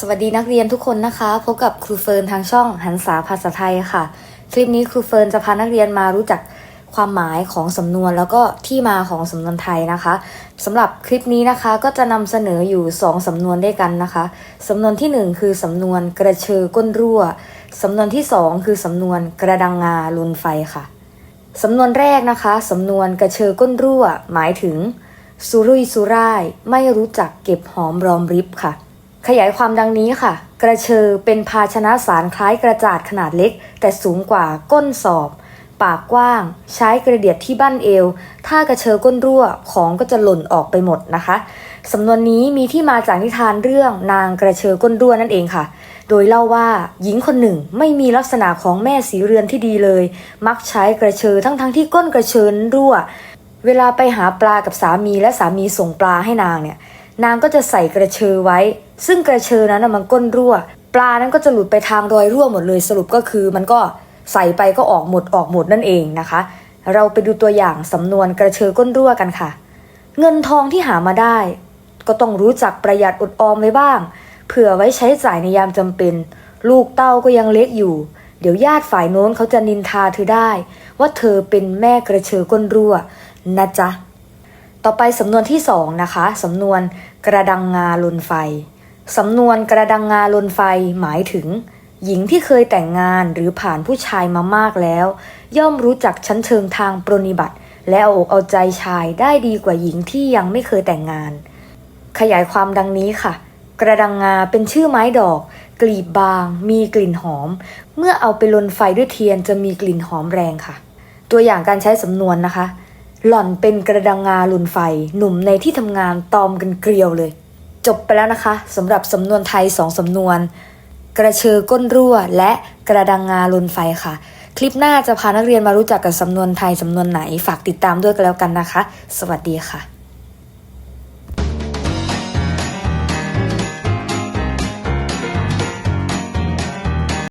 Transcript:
สวัสดีนักเรียนทุกคนนะคะ พบกับครูเฟิร์นทางช่องหันษาภาษาไทยค่ะ คลิปนี้ครูเฟิร์นจะพานักเรียนมารู้จักความหมายของสำนวนแล้วก็ที่มาของสำนวนไทยนะคะสำหรับคลิปนี้นะคะก็จะนำเสนออยู่ 2สำนวนด้วยกันนะคะสำนวนทีหนึ่1 คือสำนวนกระเชอก้นรั่วสำนวนที่ 2 คือสำนวนกระดังงาลุนไฟค่ะสำนวนแรกนะคะสำนวนกระเชอก้นรั่ว หมายถึงสุรุ่ยสุร่าย ไม่รู้จักเก็บหอมรอมริบค่ะ ขยายความดังนี้ค่ะ กระเชอเป็นภาชนะสารคล้ายกระจาดขนาดเล็ก แต่สูงกว่าก้นสอบ ปากกว้าง ใช้กระเดียดที่บั้นเอว ถ้ากระเชอก้นรั่วของก็จะหล่นออกไปหมดนะคะสำนวนนี้มีที่มาจากนิทานเรื่องนางกระเชอก้นรั่วนั่นเองค่ะ โดยเล่าว่าหญิงคนหนึ่งไม่มีลักษณะของแม่สีเรือนที่ดีเลย มักใช้กระเชอทั้งๆทที่ก้นกระเชอนั้นรั่ว เวลาไปหาปลากับสามีและสามีส่งปลาให้นางเนี่ย นางก็จะใส่กระเชอไว้ ซึ่งกระเชอนั้นนะมันก้นรั่ว ปลานั้นก็จะหลุดไปทางรอยรั่วหมดเลยสรุปก็คือ มันก็ใส่ไปก็ออกหมดออกหมดนั่นเองนะคะ เราไปดูตัวอย่างสำนวนกระเชอก้นรั่วกันค่ะ เงินทองที่หามาได้ ก็ต้องรู้จักประหยัดอดออมไว้บ้าง เผื่อไว้ใช้จ่ายในยามจำเป็น ลูกเต้าก็ยังเล็กอยู่ เดี๋ยวญาติฝ่ายโน้นเขาจะนินทาเธอได้ ว่าเธอเป็นแม่กระเชอก้นรั่วนะจ๊ะ ต่อไปสำนวนที่สองนะคะสำนวนกระดังงาลนไฟสำนวนกระดังงาลนไฟหมายถึง หญิงที่เคยแต่งงานหรือผ่านผู้ชายมามากแล้ว ย่อมรู้จักชั้นเชิงทางปรนนิบัติ และเอาอกเอาใจชายได้ดีกว่าหญิงที่ยังไม่เคยแต่งงาน ขยายความดังนี้ค่ะ กระดังงาเป็นชื่อไม้ดอก กลีบบาง มีกลิ่นหอม เมื่อเอาไปลนไฟด้วยเทียนจะมีกลิ่นหอมแรงค่ะ ตัวอย่างการใช้สำนวนนะคะ หล่อนเป็นกระดังงาลุนไฟ หนุ่มในที่ทำงานตอมกันเกลียวเลย จบไปแล้วนะคะสำหรับสำนวนไทยสองสำนวน กระเชอก้นรั่วและกระดังงาลุนไฟค่ะ คลิปหน้าจะพานักเรียนมารู้จักกับสำนวนไทยสำนวนไหน ฝากติดตามด้วยกันแล้วกันนะคะ สวัสดีค่ะ